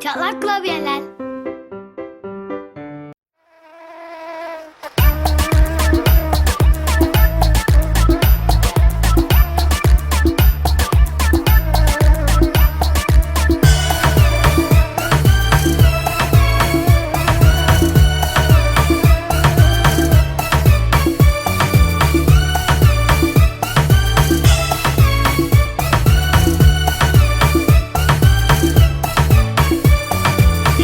Çatlak klavyeler.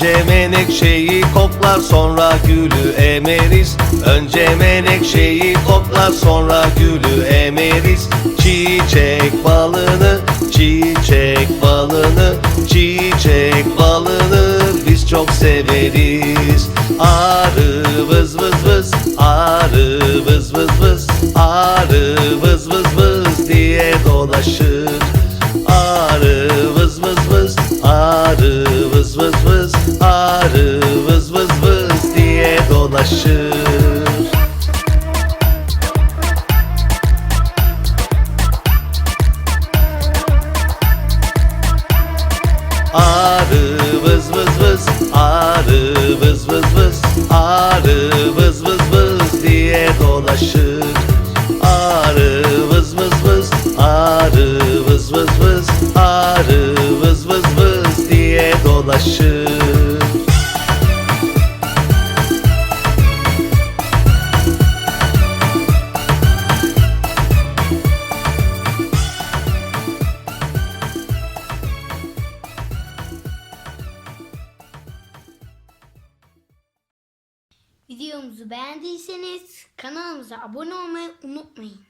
Önce menekşeyi koklar sonra gülü emeriz. Önce menekşeyi koklar sonra gülü emeriz. Çiçek balını, çiçek balını Çiçek balını biz çok severiz. Arı vız vız vız, arı Arı vız vız vız diye dolaşır Arı vız vız vız Arı vız vız vız Arı vız vız vız diye dolaşır Arı vız vız vız Arı vız vız vız Arı vız vız vız diye dolaşır Videomuzu beğendiyseniz kanalımıza abone olmayı unutmayın.